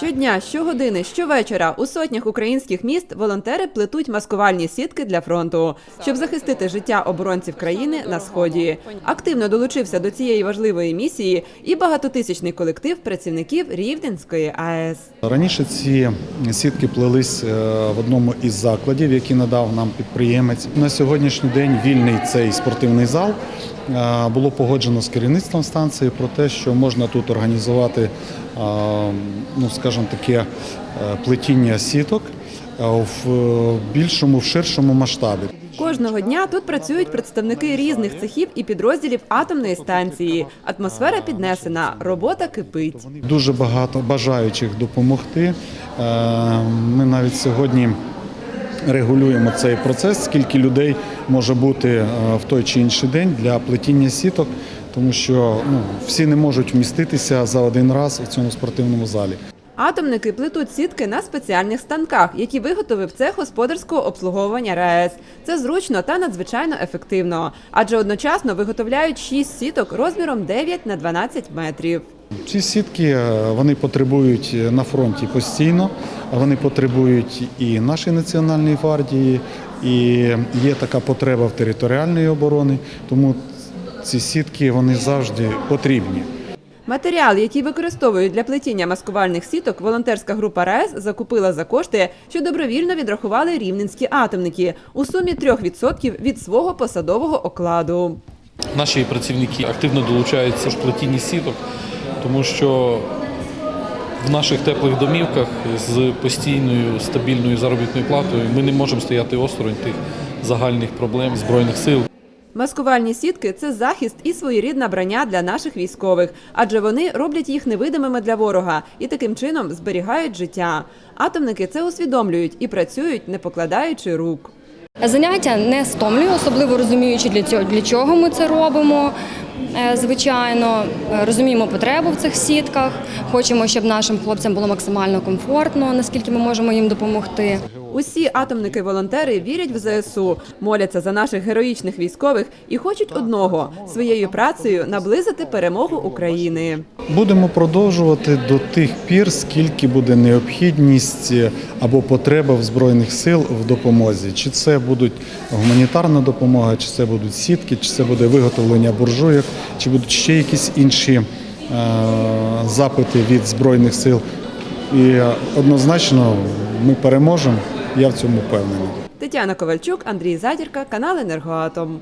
Щодня, щогодини, щовечора у сотнях українських міст волонтери плетуть маскувальні сітки для фронту, щоб захистити життя оборонців країни на сході. Активно долучився до цієї важливої місії і багатотисячний колектив працівників Рівненської АЕС. Раніше ці сітки плелись е, в одному із закладів, які надав нам підприємець. На сьогоднішній день вільний цей спортивний зал. Е, Було погоджено з керівництвом станції про те, що можна тут організувати, е, ну скажімо таке, е, плетіння сіток е, в е, більшому, в ширшому масштабі. Кожного дня тут працюють представники різних цехів і підрозділів атомної станції. Атмосфера піднесена, робота кипить. Дуже багато бажаючих допомогти. Ми навіть сьогодні регулюємо цей процес, скільки людей може бути в той чи інший день для плетіння сіток, тому що ну, всі не можуть вміститися за один раз у цьому спортивному залі. Атомники плетуть сітки на спеціальних станках, які виготовив цех господарського обслуговування РаЕС. Це зручно та надзвичайно ефективно, адже одночасно виготовляють 6 сіток розміром 9 на 12 метрів. Ці сітки е, вони потребують на фронті постійно, вони потребують і нашої національної гвардії, і є така потреба в територіальної оборони, тому ці сітки вони завжди потрібні. Матеріал, який використовують для плетіння маскувальних сіток, волонтерська група РаЕС закупила за кошти, що добровільно відрахували рівненські атомники у сумі 3% від свого посадового окладу. Наші працівники активно долучаються в плетінні сіток, тому що в наших теплих домівках з постійною стабільною заробітною платою ми не можемо стояти осторонь тих загальних проблем збройних сил. Маскувальні сітки це захист і своєрідна броня для наших військових, адже вони роблять їх невидимими для ворога і таким чином зберігають життя. Атомники це усвідомлюють і працюють, не покладаючи рук. Заняття не стомлює, особливо розуміючи для цього, для чого ми це робимо. Е, Звичайно, Е, розуміємо потребу в цих сітках. Хочемо, щоб нашим хлопцям було максимально комфортно, наскільки ми можемо їм допомогти. Усі атомники-волонтери вірять в ЗСУ, моляться за наших героїчних військових і хочуть одного своєю працею наблизити перемогу України. Будемо продовжувати до тих пір, скільки буде необхідність або потреба в збройних сил в допомозі. Чи це будуть гуманітарна допомога, чи це будуть сітки, чи це буде виготовлення буржуйок, чи будуть ще якісь інші е, запити від збройних сил. І е, однозначно ми переможемо. Я в цьому впевнений. Тетяна Ковальчук, Андрій Задірка, канал Енергоатом.